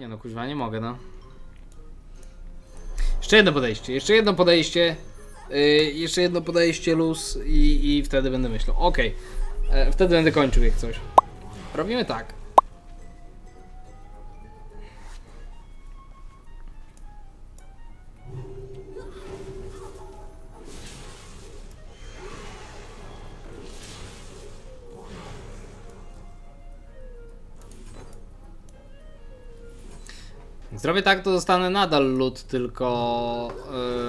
Nie no, kuźwa, nie mogę, no. Jeszcze jedno podejście, jeszcze jedno podejście. Yy, jeszcze jedno podejście luz i, i wtedy będę myślał. Okej, E, wtedy będę kończył jak coś. Robimy tak. Zrobię tak, to dostanę nadal lód, tylko...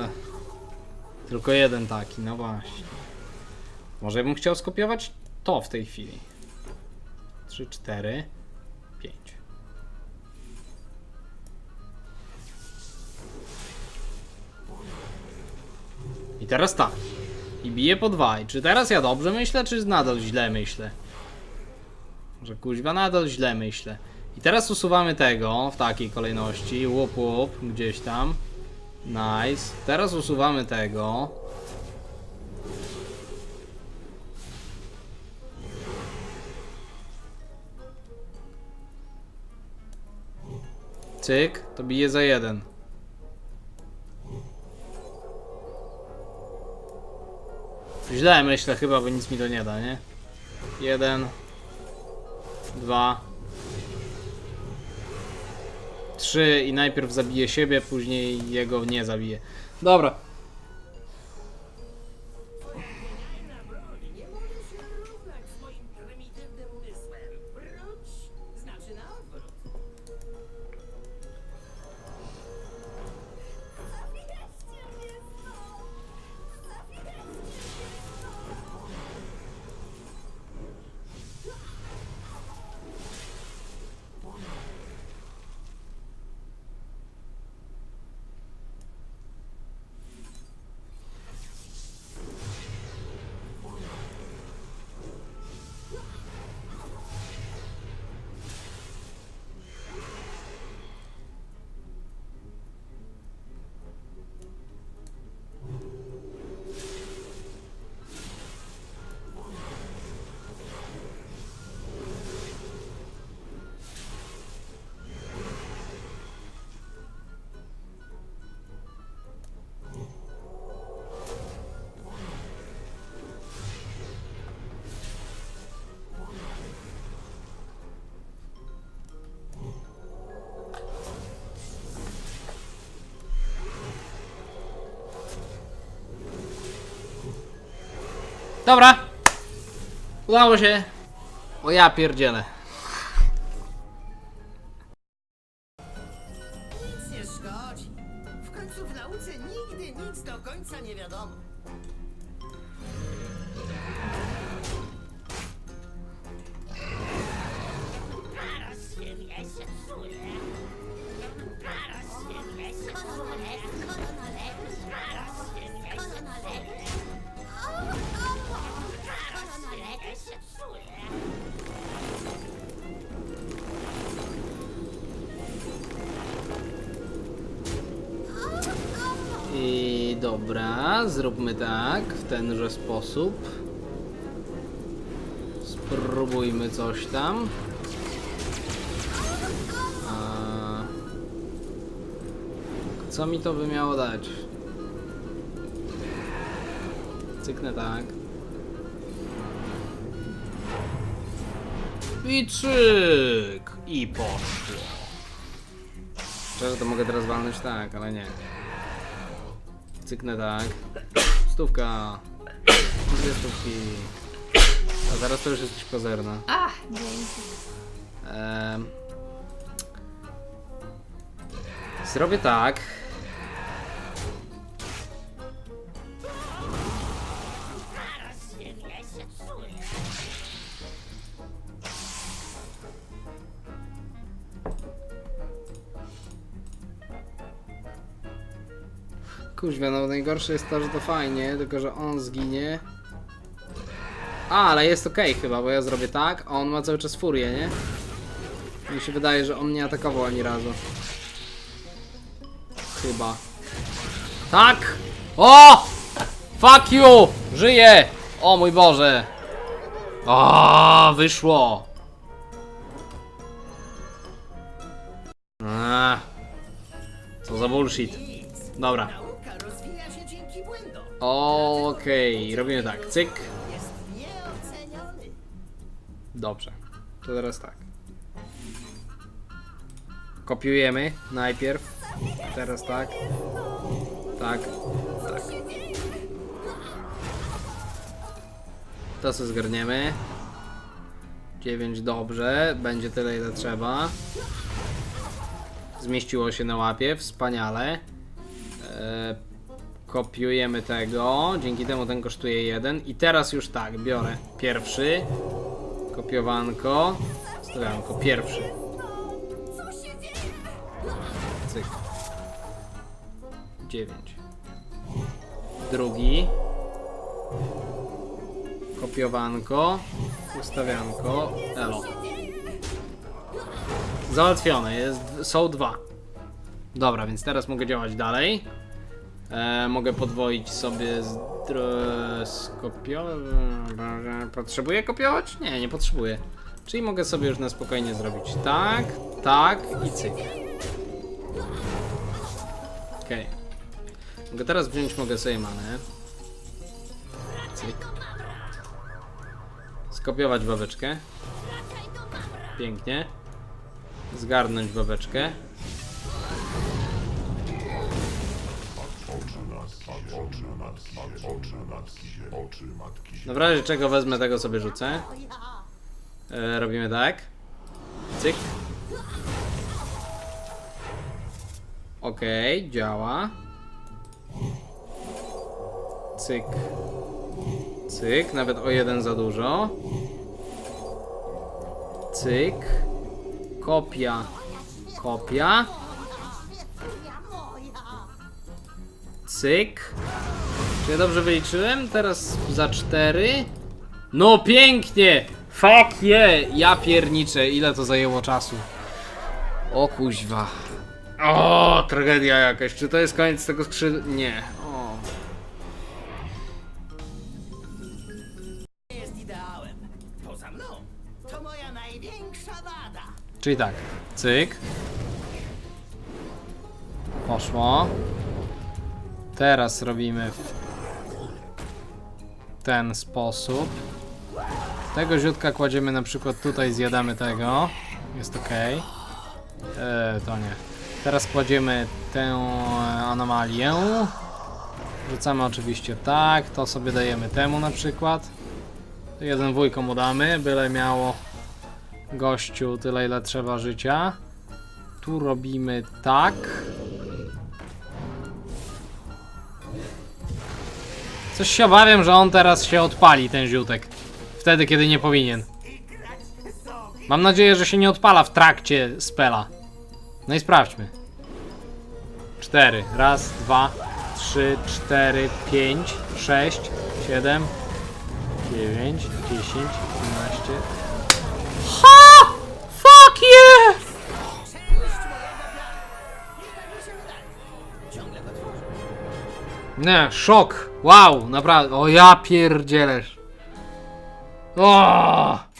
Yy, tylko jeden taki, no właśnie. Może bym chciał skopiować to w tej chwili. 3, 4, 5. I teraz tak. I bije po dwa. I czy teraz ja dobrze myślę, czy nadal źle myślę? Że kuźwa nadal źle myślę. I teraz usuwamy tego w takiej kolejności. Łup, łup, gdzieś tam. Nice. Teraz usuwamy tego. Cyk, to bije za jeden. Źle myślę chyba, bo nic mi to nie da, nie? Jeden. Dwa. Trzy i najpierw zabije siebie, później jego nie zabije. Dobra. Dobra. Udało się. O ja pierdzielę. Nic nie szkodzi. W końcu w nauce nigdy nic do końca nie wiadomo. Dobra, zróbmy tak, w tenże sposób. Spróbujmy coś tam. Co mi to by miało dać? Cyknę tak. I cyk! I poszło. Szczerze to mogę teraz walnąć tak, ale nie. Cyknę tak. Stówka. Dwie stówki. A zaraz to już jesteś kozerna. Ach, dzięki. Em, Zrobię tak. Kuźwa, no najgorsze jest to, że to fajnie, tylko że on zginie. A, ale jest okej chyba, bo ja zrobię tak, a on ma cały czas furię, nie? Mi się wydaje, że on nie atakował ani razu. Chyba. Tak! O! Fuck you! Żyję! O mój Boże! O, wyszło! za bullshit? Dobra. Okej, robimy tak. Cyk. Dobrze. To teraz tak. Kopiujemy najpierw. Teraz tak. Tak. Tak. To sobie zgarniemy. 9 dobrze. Będzie tyle ile trzeba. Zmieściło się na łapie. Wspaniale. E, kopiujemy tego. Dzięki temu ten kosztuje 1. I teraz już tak. Biorę pierwszy. Kopiowanko. Stawianko. Pierwszy. Cyk. 9. Drugi. Kopiowanko. Ustawianko. Elo. Załatwione. Jest, są dwa. Dobra, więc teraz mogę działać dalej. E, mogę podwoić sobie z, skopiować. Potrzebuję kopiować? Nie, nie potrzebuję. Czyli mogę sobie już na spokojnie zrobić tak, tak i cyk. Okej. Mogę teraz wziąć, mogę sobie manę. Cyk. Skopiować babeczkę. Pięknie. Zgarnąć babeczkę. Oczy matki oczy matki oczy matki. No w razie czego wezmę tego sobie rzucę. E, robimy tak. Cyk. Okej, działa. Cyk. Cyk, nawet o jeden za dużo. Cyk. Kopia. Kopia. Cyk. Czy ja dobrze wyliczyłem? Teraz za cztery. No pięknie! Fuck yeah! Ja pierniczę, ile to zajęło czasu. O kuźwa. O, tragedia jakaś. Czy to jest koniec tego skrzydła? Nie. O. Jest ideałem. Poza mną. To moja największa wada. Czyli tak. Cyk. Poszło. Teraz robimy w ten sposób. Tego ziutka kładziemy na przykład tutaj, zjadamy tego. Jest ok. Eee, to nie. Teraz kładziemy tę anomalię. Rzucamy oczywiście tak. To sobie dajemy temu na przykład. Jeden wujko mu damy, byle miało gościu tyle ile trzeba życia. Tu robimy tak. Coś się obawiam, że on teraz się odpali, ten ziutek. Wtedy, kiedy nie powinien. Mam nadzieję, że się nie odpala w trakcie spela. No i sprawdźmy. Cztery. Raz, dwa, trzy, cztery, pięć, sześć, siedem, dziewięć, dziesięć, jedenaście, Fuck yeah! Nie, szok! Wow, naprawdę. O ja pierdzielesz. O!